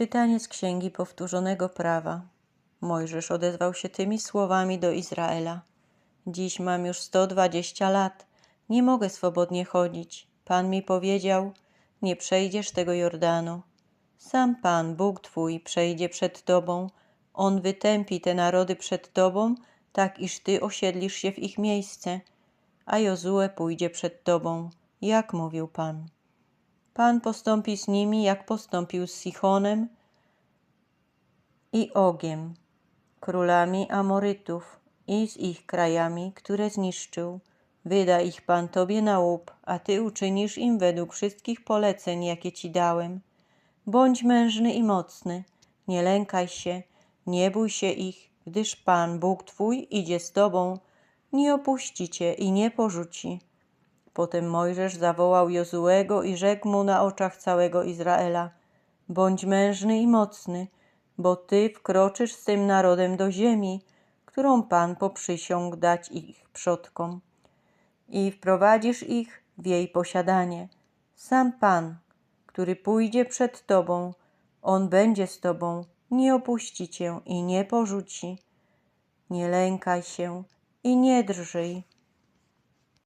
Czytanie z Księgi Powtórzonego Prawa. Mojżesz odezwał się tymi słowami do Izraela. Dziś mam już 120 lat, nie mogę swobodnie chodzić. Pan mi powiedział, nie przejdziesz tego Jordanu. Sam Pan, Bóg Twój, przejdzie przed Tobą. On wytępi te narody przed Tobą, tak iż Ty osiedlisz się w ich miejsce. A Jozue pójdzie przed Tobą, jak mówił Pan. Pan postąpi z nimi, jak postąpił z Sichonem i Ogiem, królami Amorytów i z ich krajami, które zniszczył. Wyda ich Pan Tobie na łup, a Ty uczynisz im według wszystkich poleceń, jakie Ci dałem. Bądź mężny i mocny, nie lękaj się, nie bój się ich, gdyż Pan, Bóg Twój, idzie z Tobą, nie opuści Cię i nie porzuci. Potem Mojżesz zawołał Jozuego i rzekł mu na oczach całego Izraela: Bądź mężny i mocny, bo ty wkroczysz z tym narodem do ziemi, którą Pan poprzysiągł dać ich przodkom, i wprowadzisz ich w jej posiadanie. Sam Pan, który pójdzie przed tobą, on będzie z tobą, nie opuści cię i nie porzuci. Nie lękaj się i nie drżyj